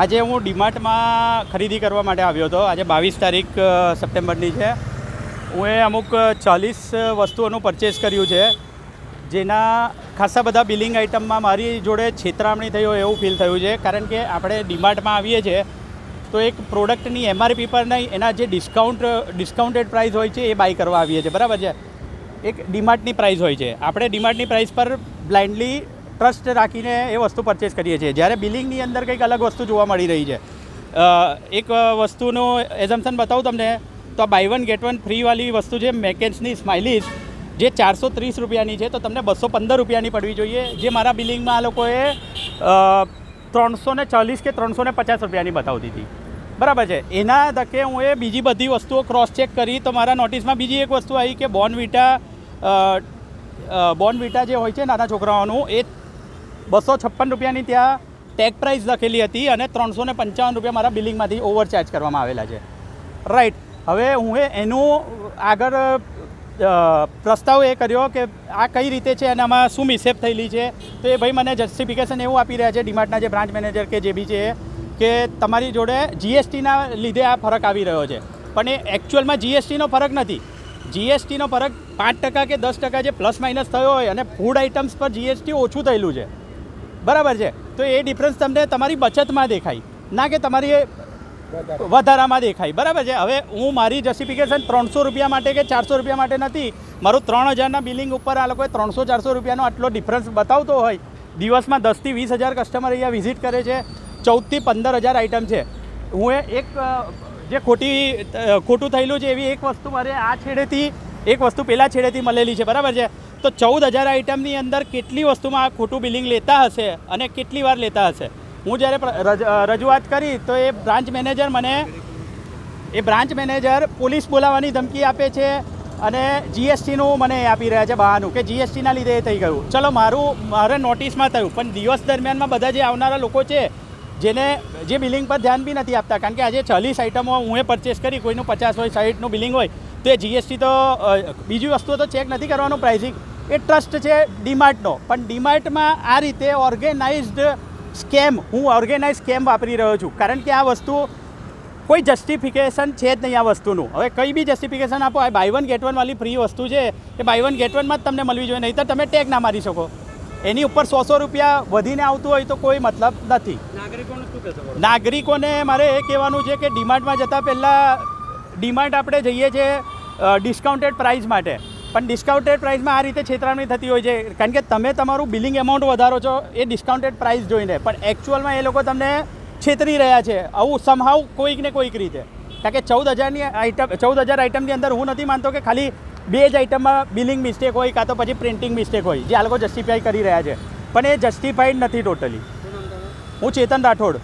આજે હું ડીમાર્ટમાં ખરીદી કરવા માટે આવ્યો હતો. આજે બાવીસ તારીખ સપ્ટેમ્બરની છે. હું એ અમુક ચાલીસ વસ્તુઓનું પરચેસ કર્યું છે. જેના ખાસા બધા બિલિંગ આઇટમમાં મારી જોડે છેતરામણી થઈ હોય એવું ફીલ થયું છે. કારણ કે આપણે ડીમાર્ટમાં આવીએ છીએ, તો એક પ્રોડક્ટની એમઆરપી પર નહીં, એના જે ડિસ્કાઉન્ટ ડિસ્કાઉન્ટેડ પ્રાઇસ હોય છે એ બાય કરવા આવીએ છીએ. બરાબર છે? એક ડીમાર્ટની પ્રાઇસ હોય છે. આપણે ડીમાર્ટની પ્રાઇસ પર બ્લાઇન્ડલી ટ્રસ્ટ રાખીને એ વસ્તુ પરચેસ કરીએ છીએ. જ્યારે બિલિંગની અંદર કંઈક અલગ વસ્તુ જોવા મળી રહી છે. એક વસ્તુનું એઝમ્પશન બતાવું તમને. તો બાય વન ગેટ વન ફ્રીવાળી વસ્તુ છે મેકેન્સની સ્માઇલીસ જે ચારસો ત્રીસ રૂપિયાની છે, તો તમને બસો પંદર રૂપિયાની પડવી જોઈએ. જે મારા બિલિંગમાં આ લોકોએ ત્રણસો ને ચાલીસ કે ત્રણસો ને પચાસ રૂપિયાની બતાવતી હતી. બરાબર છે? એના ધકે હું એ બીજી બધી વસ્તુઓ ક્રોસ ચેક કરી, તો મારા નોટિસમાં બીજી એક વસ્તુ આવી કે બોર્નવિટા બોર્નવિટા જે હોય છે નાના છોકરાઓનું, એ બસો છપ્પન રૂપિયાની ત્યાં ટેગ પ્રાઇસ લખેલી હતી અને ત્રણસો ને પંચાવન રૂપિયા મારા બિલિંગમાંથી ઓવરચાર્જ કરવામાં આવેલા છે. રાઈટ હવે હું એનું આગળ પ્રસ્તાવ એ કર્યો કે આ કઈ રીતે છે અને આમાં શું મિસેપ થયેલી છે, તો એ ભાઈ મને જસ્ટિફિકેશન એવું આપી રહ્યા છે ડીમાર્ટના જે બ્રાન્ચ મેનેજર કે જે બી છે કે તમારી જોડે જીએસટીના લીધે આ ફરક આવી રહ્યો છે. પણ એ એકચ્યુઅલમાં જીએસટીનો ફરક નથી. જીએસટીનો ફરક પાંચ ટકા કે દસ ટકા જે પ્લસ માઇનસ થયો હોય અને ફૂડ આઇટમ્સ પર જીએસટી ઓછું થયેલું છે. બરાબર છે. તો એ ડિફરન્સ તમને તમારી બચતમાં દેખાય, ના કે તમારી વધારામાં દેખાય. બરાબર છે? હવે હું મારી જસ્ટિફિકેશન ત્રણસો રૂપિયા માટે કે ચારસો રૂપિયા માટે નથી, મારું ત્રણ હજારના બિલિંગ ઉપર આ લોકોએ ત્રણસો ચારસો રૂપિયાનો આટલો ડિફરન્સ બતાવતો હોય, દિવસમાં દસથી વીસ હજાર કસ્ટમર અહીંયા વિઝિટ કરે છે ચૌદથી પંદર હજાર આઇટમ છે. હું એ એક જે ખોટી ખોટું થયેલું છે એવી એક વસ્તુ મારે આ છેડેથી એક વસ્તુ પેલા છેડેથી મળેલી છે, બરાબર છે? તો ચૌદ હજાર આઇટમની અંદર કેટલી વસ્તુમાં આ ખોટું બિલિંગ લેતા હશે અને કેટલી વાર લેતા હશે? હું જ્યારે રજૂઆત કરી તો એ બ્રાન્ચ મેનેજર મને, એ બ્રાન્ચ મેનેજર પોલીસ બોલાવવાની ધમકી આપે છે અને જીએસટીનું મને આપી રહ્યા છે બહાનું, કે જીએસટીના લીધે એ થઈ ગયું. ચલો, મારું, મારે નોટિસમાં થયું, પણ દિવસ દરમિયાનમાં બધા જે આવનારા લોકો છે જેને જે બિલિંગ પર ધ્યાન બી નથી આપતા. કારણ કે આજે ચાલીસ આઇટમો હું એ પરચેસ કરી, કોઈનું પચાસ હોય સાઠનું બિલિંગ હોય, તો એ જીએસટી તો બીજી વસ્તુઓ તો ચેક નથી કરવાનું પ્રાઇસિંગ એ ટ્રસ્ટ છે ડીમાર્ટનો પણ ડીમાર્ટમાં આ રીતે ઓર્ગેનાઇઝડ સ્કેમ હું ઓર્ગેનાઇઝ સ્કેમ વાપરી રહ્યો છું. કારણ કે આ વસ્તુ કોઈ જસ્ટિફિકેશન છે જ નહીં આ વસ્તુનું. હવે કઈ બી જસ્ટિફિકેશન આપો, આ બાય વન ગેટ વનવાળી ફ્રી વસ્તુ છે, એ બાય વન ગેટ વનમાં જ તમને મળવી જોઈએ. નહીં તો તમે ટેગ ના મારી શકો. એની ઉપર સો સો રૂપિયા વધીને આવતું હોય તો કોઈ મતલબ નથી. નાગરિકોને મારે એ કહેવાનું છે કે ડીમાર્ટમાં જતાં પહેલાં ડીમાર્ટ આપણે જઈએ છીએ ડિસ્કાઉન્ટેડ પ્રાઇસ માટે. પણ ડિસ્કાઉન્ટેડ પ્રાઇસમાં આ રીતે છેતરામણી થતી હોય છે. કારણ કે તમે તમારું બિલિંગ એમાઉન્ટ વધારો છો એ ડિસ્કાઉન્ટેડ પ્રાઇસ જોઈને. પણ એકચ્યુઅલમાં એ લોકો તમને છેતરી રહ્યા છે. આવું સમહાવ કોઈક ને કોઈક રીતે. કારણ કે ચૌદ હજારની આઇટમ ચૌદ હજાર આઇટમની અંદર હું નથી માનતો કે ખાલી બે જ આઇટમમાં બિલિંગ મિસ્ટેક હોય કાં તો પછી પ્રિન્ટિંગ મિસ્ટેક હોય. જે આ લોકો જસ્ટિફાઈ કરી રહ્યા છે. પણ એ જસ્ટિફાઈડ નથી ટોટલી હું ચેતન રાઠોડ.